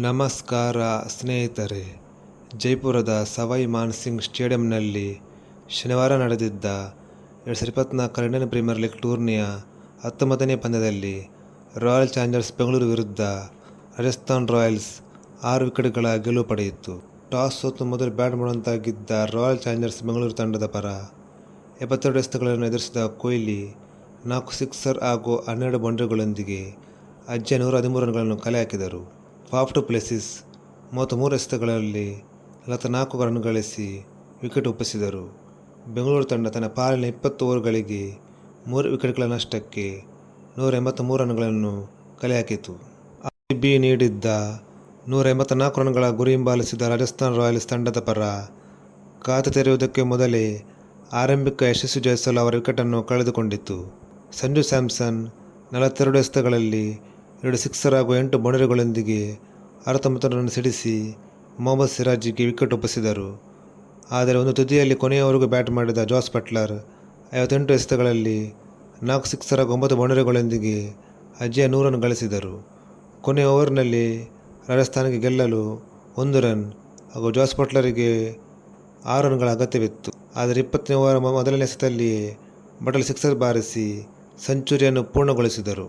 ನಮಸ್ಕಾರ ಸ್ನೇಹಿತರೆ. ಜೈಪುರದ ಸವೈ ಮಾನ್ಸಿಂಗ್ ಸ್ಟೇಡಿಯಂನಲ್ಲಿ ಶನಿವಾರ ನಡೆದಿದ್ದ ಎರಡು ಸಾವಿರದ ಇಪ್ಪತ್ತ್ನಾಲ್ಕರ ಇಂಡಿಯನ್ ಪ್ರೀಮಿಯರ್ ಲೀಗ್ ಟೂರ್ನಿಯ ಹತ್ತೊಂಬತ್ತನೇ ಪಂದ್ಯದಲ್ಲಿ ರಾಯಲ್ ಚಾಲೆಂಜರ್ಸ್ ಬೆಂಗಳೂರು ವಿರುದ್ಧ ರಾಜಸ್ಥಾನ್ ರಾಯಲ್ಸ್ ಆರು ವಿಕೆಟ್ಗಳ ಗೆಲುವು ಪಡೆಯಿತು. ಟಾಸ್ ಸೋತು ಮೊದಲು ಬ್ಯಾಟ್ ಮಾಡುವಂತಾಗಿದ್ದ ರಾಯಲ್ ಚಾಲೆಂಜರ್ಸ್ ಬೆಂಗಳೂರು ತಂಡದ ಪರ ಎಪ್ಪತ್ತೆರಡು ಎಸೆತಗಳನ್ನು ಎದುರಿಸಿದ ಕೊಹ್ಲಿ ನಾಲ್ಕು ಸಿಕ್ಸರ್ ಹಾಗೂ ಹನ್ನೆರಡು ಬೌಂಡ್ರಿಗಳೊಂದಿಗೆ ಅಜ್ಜ ನೂರ ಹದಿಮೂರು ರನ್ಗಳನ್ನು ಕಲೆ ಹಾಕಿದರು. ಫಾಫ್ ಪ್ಲೇಸಿಸ್ ಪ್ಲೆಸಿಸ್ ಮೂವತ್ತ್ಮೂರು ಎಸೆತಗಳಲ್ಲಿ ನಲವತ್ತನಾಲ್ಕು ರನ್ ಗಳಿಸಿ ವಿಕೆಟ್ ಒಪ್ಪಿಸಿದರು. ಬೆಂಗಳೂರು ತಂಡ ತನ್ನ ಪಾಲಿನ ಇಪ್ಪತ್ತು ಓವರ್ಗಳಿಗೆ ಮೂರು ವಿಕೆಟ್ಗಳ ನಷ್ಟಕ್ಕೆ ನೂರ ಎಂಬತ್ತ್ಮೂರು ರನ್ಗಳನ್ನು ಕಲೆಹಾಕಿತು ಆರ್ ಬಿ ನೀಡಿದ್ದ ನೂರ ಎಂಬತ್ತ್ನಾಲ್ಕು ರನ್ಗಳ ಗುರಿ ಹಿಂಬಾಲಿಸಿದ ರಾಜಸ್ಥಾನ್ ರಾಯಲ್ಸ್ ತಂಡದ ಪರ ಖಾತೆ ತೆರೆಯುವುದಕ್ಕೆ ಮೊದಲೇ ಆರಂಭಿಕ ಯಶಸ್ಸು ಜಯಿಸಲು ಅವರ ವಿಕೆಟನ್ನು ಕಳೆದುಕೊಂಡಿತ್ತು ಸಂಜು ಸ್ಯಾಮ್ಸನ್ ನಲವತ್ತೆರಡು ಎಸೆತಗಳಲ್ಲಿ ಎರಡು ಸಿಕ್ಸರ್ ಹಾಗೂ ಎಂಟು ಬೌಂಡರಿಗಳೊಂದಿಗೆ ಅರವತ್ತೊಂಬತ್ತು ರನ್ ಸಿಡಿಸಿ ಮೊಹಮ್ಮದ್ ಸಿರಾಜಿಗೆ ವಿಕೆಟ್ ಒಪ್ಪಿಸಿದರು. ಆದರೆ ಒಂದು ತುದಿಯಲ್ಲಿ ಕೊನೆಯವರೆಗೂ ಬ್ಯಾಟ್ ಮಾಡಿದ ಜಾಸ್ ಬಟ್ಲರ್ ಐವತ್ತೆಂಟು ಎಸೆತಗಳಲ್ಲಿ ನಾಲ್ಕು ಸಿಕ್ಸರ್ ಹಾಗೂ ಒಂಬತ್ತು ಬೌಂಡರಿಗಳೊಂದಿಗೆ ಅಜ್ಜಿಯ ನೂರನ್ನು ರನ್ ಗಳಿಸಿದರು. ಕೊನೆಯ ಓವರ್ನಲ್ಲಿ ರಾಜಸ್ಥಾನಕ್ಕೆ ಗೆಲ್ಲಲು ಒಂದು ರನ್ ಹಾಗೂ ಜಾಸ್ ಬಟ್ಲರಿಗೆ ಆರು ರನ್ಗಳ ಅಗತ್ಯವಿತ್ತು. ಆದರೆ ಇಪ್ಪತ್ತನೇ ಓವರ್ ಮೊದಲನೇ ಎಸೆತದಲ್ಲಿಯೇ ಬಟಲ್ ಸಿಕ್ಸರ್ ಬಾರಿಸಿ ಸೆಂಚುರಿಯನ್ನು ಪೂರ್ಣಗೊಳಿಸಿದರು.